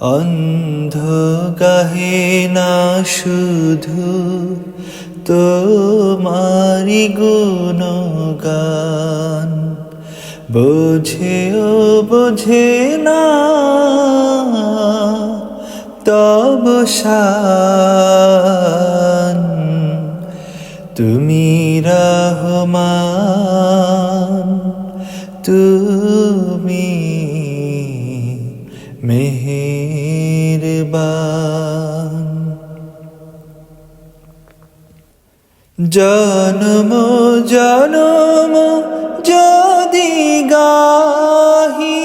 অন্ধ গাহে না শুধু তোমারি গুণগান। বোঝেও বোঝে না তব তুমি রহমান তুমি মেহেরবান জনম জনম যদি গাহি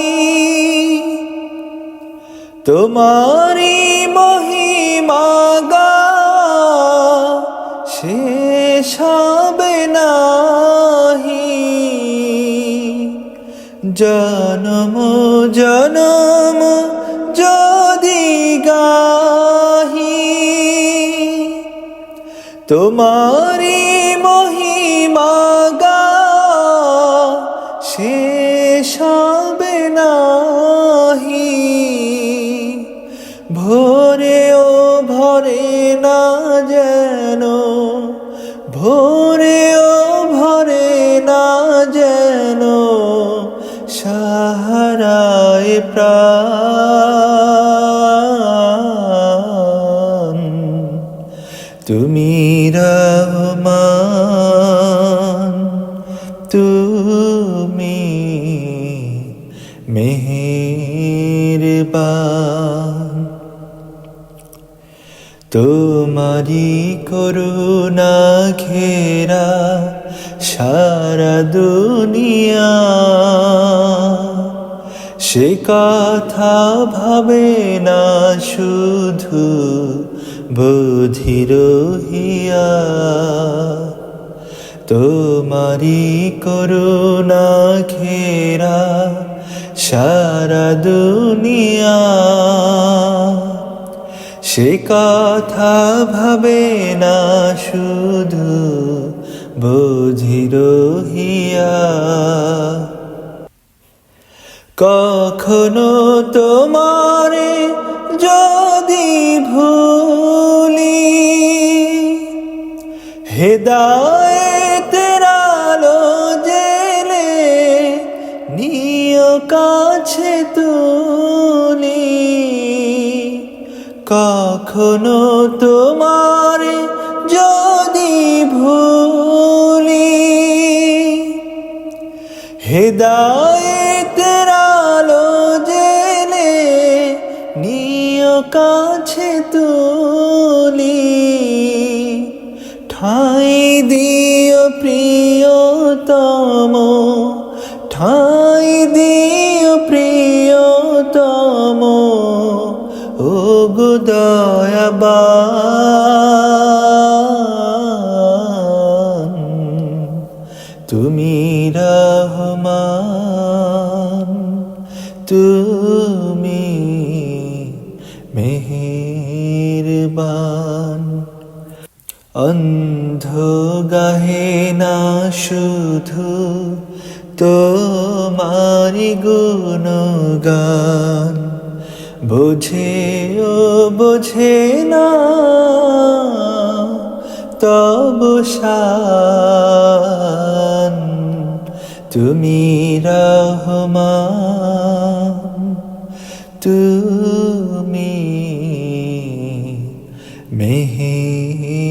তোমারি মহিমা গা শেষ হবে নাহি। জনম জনম তোমারি মহিমা গা হবে নাহি। ভোরেও ভরে না যেন ভোরেও ভরে না যেন সাহারায় প্রাণ রহমান তুমি মেহেরবান। তোমারি করুণা ঘেরা সারা দুনিয়া। সে কথা ভাবে না শুধু বুধির হিয়া তোমারি করুণা ঘেরা সারা দুনিয়া। সে কথা ভাবে না শুধু বুঝির হিয়া কখনো তোমারে যদি ভুলি হেদায়েতের আলো জেলে নিয় কাছে তুলি। কখনো তোমার যদি ভুলি। হেদায়েতের আলো জেলে নিয় কাছে তুলি প্রিয়তম ঠাই দিও প্রিয়তম ও গুদয়াবান তুমি রহমান তুমি মেহেরবান। অন্ধ গাহে না শুধু তোমারি গুণগান। বোঝে ও বোঝে না তব তুমি রহমান তুমি মেহেরবা